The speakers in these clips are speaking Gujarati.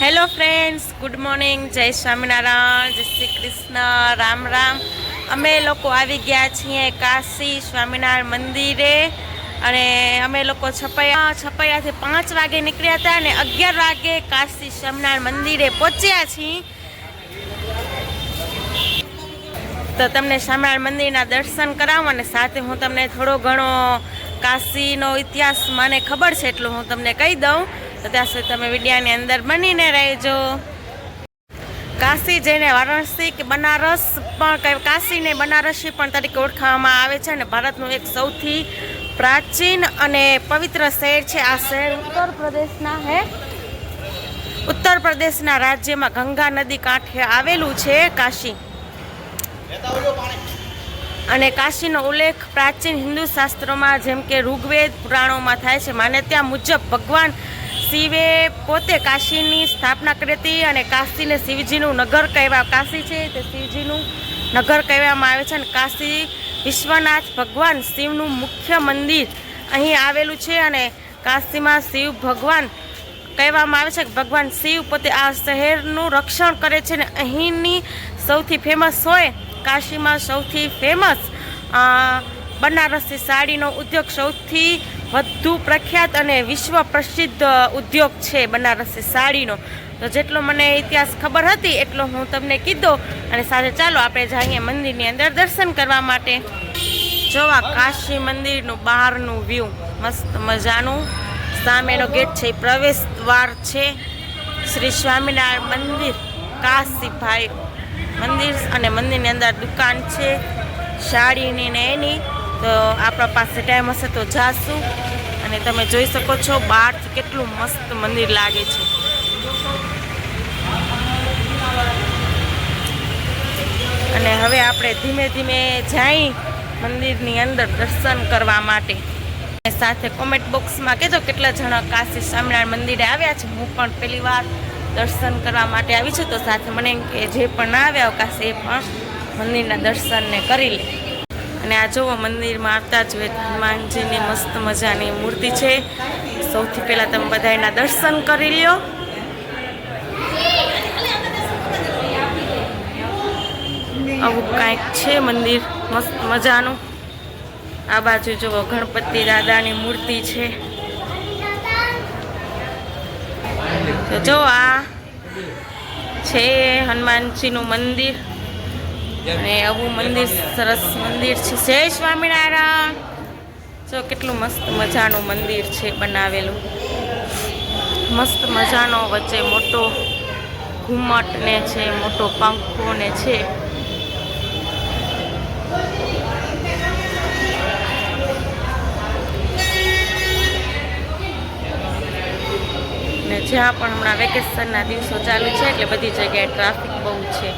હેલો ફ્રેન્ડ્સ ગુડ મોર્નિંગ જય સ્વામિનારાયણ જય શ્રી કૃષ્ણ રામ રામ અમે લોકો આવી ગયા છીએ કાશી સ્વામિનારાયણ મંદિરે અને અમે લોકો છપૈયા, છપૈયાથી પાંચ વાગે નીકળ્યા હતા અને અગિયાર વાગે કાશી સ્વામિનારાયણ મંદિરે પહોંચ્યા છીએ. તો તમને સ્વામિનારાયણ મંદિરના દર્શન કરાવું અને સાથે હું તમને થોડો ઘણો કાશીનો ઇતિહાસ મને ખબર છે એટલું હું તમને કહી દઉં. તો સુધી તમે વિડીયાની અંદર બનીને રહેજો. કાશી જેને વારાણસી કે બનારસ પણ કાશીને બનારસી પણ તરીકે ઓળખવામાં આવે છે અને ભારતનું એક સૌથી પ્રાચીન અને પવિત્ર શહેર છે આ શહેર ઉત્તર પ્રદેશના હે. ઉત્તર પ્રદેશના રાજ્યમાં ગંગા નદી કાંઠે આવેલું છે કાશી. અને કાશીનો ઉલ્લેખ પ્રાચીન હિન્દુ શાસ્ત્રોમાં જેમ કે ઋગ્વેદ પુરાણોમાં થાય છે માન્યતા મુજબ ભગવાન શિવે પોતે કાશીની સ્થાપના કરી હતી અને કાશીને શિવજીનું નગર કહેવા કાશી છે તે શિવજીનું નગર કહેવામાં આવે છે અને કાશી વિશ્વનાથ ભગવાન શિવનું મુખ્ય મંદિર અહીં આવેલું છે અને કાશીમાં શિવ ભગવાન કહેવામાં આવે છે કે ભગવાન શિવ પોતે આ શહેરનું રક્ષણ કરે છે અને અહીંની સૌથી ફેમસ હોય કાશીમાં સૌથી ફેમસ બનારસી સાડીનો ઉદ્યોગ સૌથી વધુ પ્રખ્યાત અને વિશ્વ પ્રસિદ્ધ ઉદ્યોગ છે બનારસી સાડીનો. તો જેટલો મને ઇતિહાસ ખબર હતી, એટલો હું તમને કીધો. અને સાથે ચાલો આપણે જઈએ મંદિરની અંદર દર્શન કરવા માટે. જોવા કાશી મંદિરનું બહારનું વ્યૂ મસ્ત મજાનું. સામેનો ગેટ છે પ્રવેશ દ્વાર છે. શ્રી સ્વામિનારાયણ મંદિર, કાશીભાઈ મંદિર અને મંદિરની અંદર દુકાન છે. સાડીની ને એની. તો આપણા પાસે ટાઈમ હશે તો જાશું. અને તમે જોઈ શકો છો બહારથી કેટલું મસ્ત મંદિર લાગે છે. અને હવે આપણે ધીમે ધીમે જઈ મંદિરની અંદર દર્શન કરવા માટે. સાથે કોમેન્ટ બોક્સમાં કહેજો કેટલા જણા કાશી સ્વામિનારાયણ મંદિરે આવ્યા છે. હું પણ પહેલી વાર દર્શન કરવા માટે આવી છું. તો સાથે મને કે જે પણ ના આવ્યા કાશે એ પણ મંદિરના દર્શનને કરી લે. અને આ જુઓ મંદિરમાં આવતા જ હનુમાનજીની મસ્ત મજાની મૂર્તિ છે. સૌથી પહેલાં તમે બધા એના દર્શન કરી લ્યો. આવું કાંઈક છે મંદિર, મસ્ત મજાનું. આ બાજુ જુઓ ગણપતિ દાદાની મૂર્તિ છે. તો જો આ છે હનુમાનજીનું મંદિર. અને આવું મંદિર, સરસ મંદિર છે. જય સ્વામિનારાયણ. જો કેટલું મસ્ત મજાનું મંદિર છે બનાવેલું. મસ્ત મજાનો વચ્ચે મોટો ઘુમ્મટને છે, મોટો પંખો ને જ્યાં પણ હમણાં વેકેશનના દિવસો ચાલુ છે, એટલે બધી જગ્યાએ ટ્રાફિક બહુ છે.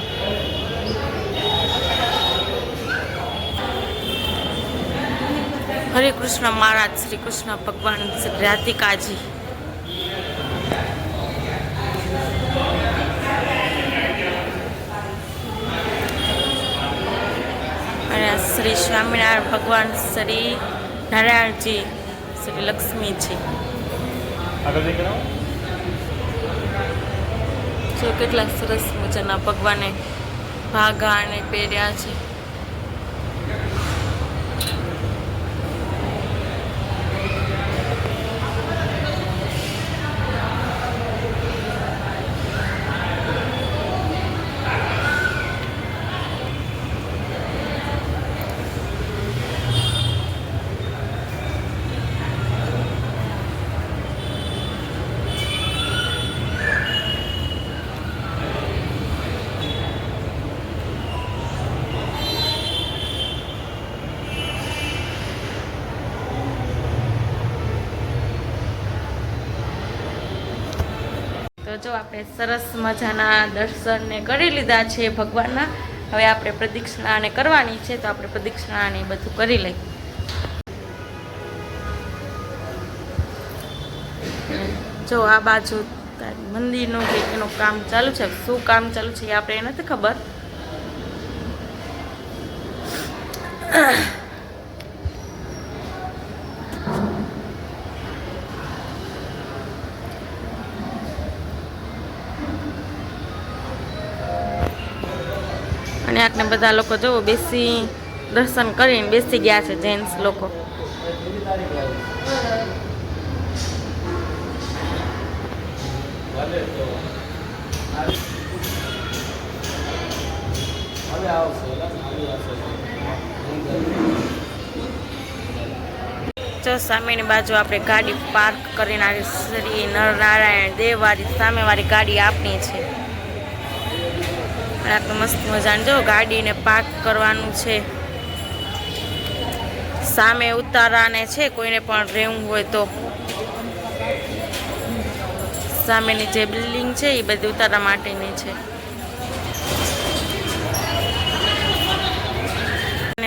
હરે કૃષ્ણ મહારાજ શ્રી કૃષ્ણ ભગવાન શ્રી રાધિકાજી. અને શ્રી સ્વામિનારાયણ ભગવાન શ્રી નારાયણજી શ્રી લક્ષ્મીજી. જો કેટલા સરસ મજાના ભગવાને ભાગા અને પહેર્યા છે. જો આપણે સરસ મજાના દર્શનને કરી લીધા છે ભગવાનના, હવે આપણે પ્રદક્ષિણાને કરવાની છે, તો આપણે પ્રદક્ષિણાને બધું કરી લઈએ. જો આ બાજુ મંદિરનું કે એનું કામ ચાલુ છે, શું કામ ચાલુ છે એ આપણે નથી ખબર. આટને બધા લોકો જુઓ બેસી દર્શન કરીને બેસી ગયા છે જેન્ટ્સ લોકો. જો સામેની બાજુ આપણે ગાડી પાર્ક કરીને આવી શ્રી નરનારાયણ દેવવાળી સામેવાળી ગાડી આપણી છે. અને આ તો મસ્ત મજાની જો ગાડીને પાર્ક કરવાનું છે. સામે ઉતારાને છે કોઈને પણ રહેવું હોય તો. સામેની જે બિલ્ડિંગ છે એ બધી ઉતારા માટેની છે.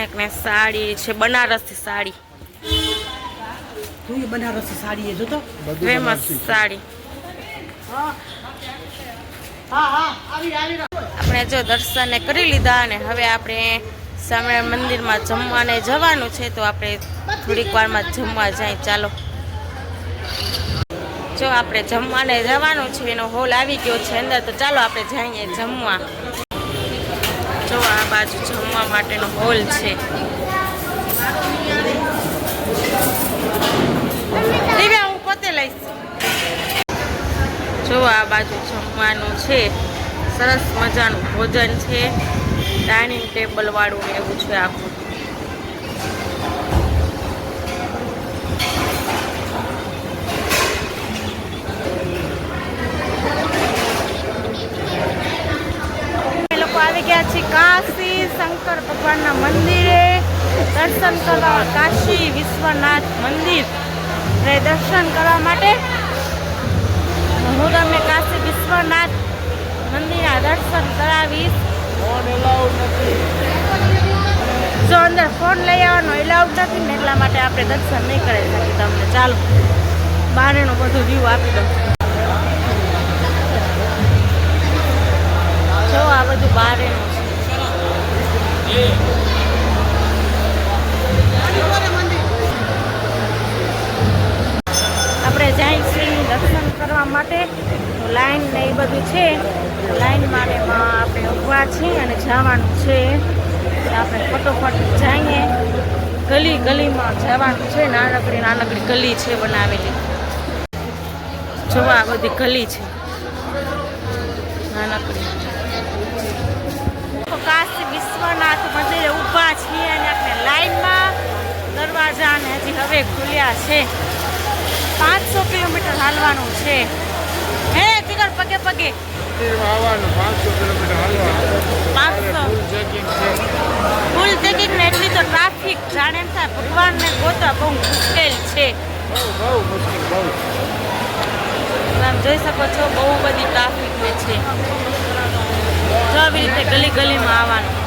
એકને સાડી છે બનારસી સાડી. બનારસ બનારસી સાડી એ જોતો? ફેમસ સાડી. આપણે જો દર્શને કરી લીધા અને હવે આપણે સામે મંદિરમાં જમવાને જવાનું છે તો આપણે થોડીક વારમાં જમવા જાય. ચાલો. જો આપણે જમવાને જવાનું છે, એનો હોલ આવી ગયો છે અંદર, તો ચાલો આપણે જઈએ જમવા. જો આ બાજુ જમવા માટેનો હોલ છે. દિવ્યા, હું પોતે લઈશ. જો આ બાજુ જમવાનું છે, સરસ મજાનું ભોજન છે ડાઇનિંગ ટેબલ વાળું એવું છે આખું. આવી ગયા છીએ કાશી, શંકર ભગવાનના મંદિરે. દર્શન કરવા કાશી વિશ્વનાથ મંદિર. દર્શન કરવા માટે હું તમને કાશી વિશ્વનાથ મંદિરના દર્શન કરાવીશ. જો અંદર ફોન લઈ આવવાનો એલાઉડ નથી ને એટલા માટે આપણે દર્શન નહીં કરી શકીએ તમને. ચાલો બહારનું બધું વ્યૂ આપી દઉં. જો આ બધું બહારનું છે. આપણે જાય શ્રીનું દર્શન કરવા માટે. લાઈન ને એ બધું છે. લાઈન માટે આપણે ઊભા છીએ અને જવાનું છે. આપણે ફટોફટ જઈએ. ગલી ગલીમાં જવાનું છે. નાનકડી નાનકડી ગલી છે બનાવેલી. જોવા આ બધી ગલી છે. નાનકડી. કાશી વિશ્વનાથ મંદિરે ઊભા છીએ અને આપણે લાઈનમાં દરવાજા ને હજી હવે ખુલ્યા છે. પાંચસો કિલોમીટર હાલવાનું છે. હે જીગર પગે પગે. ફૂલ ચેકિંગ ને એટલી તો ટ્રાફિક જાણે એમ થાય ભગવાનને ગોતવા બહુ મુશ્કેલ છે. આમ જોઈ શકો છો બહુ બધી ટ્રાફિક હોય છે. આવી રીતે ગલી ગલીમાં આવવાનું.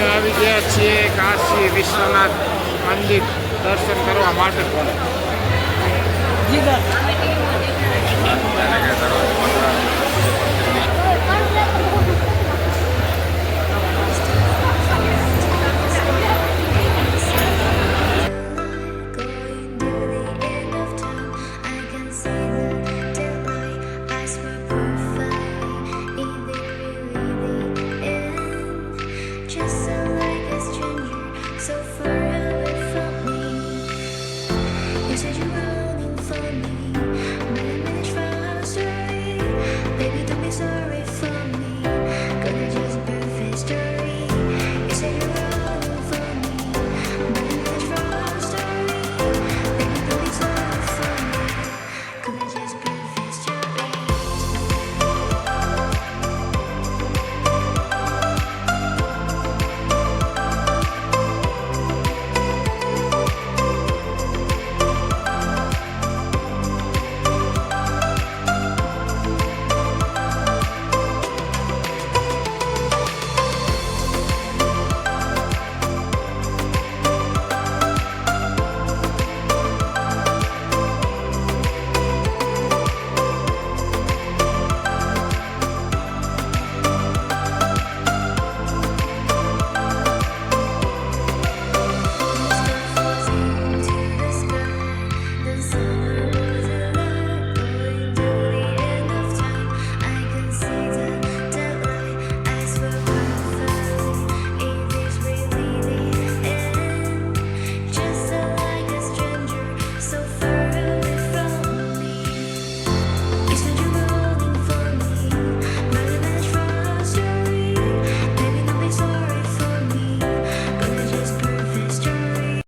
અમે આવી ગયા છીએ કાશી વિશ્વનાથ મંદિર દર્શન કરવા માટે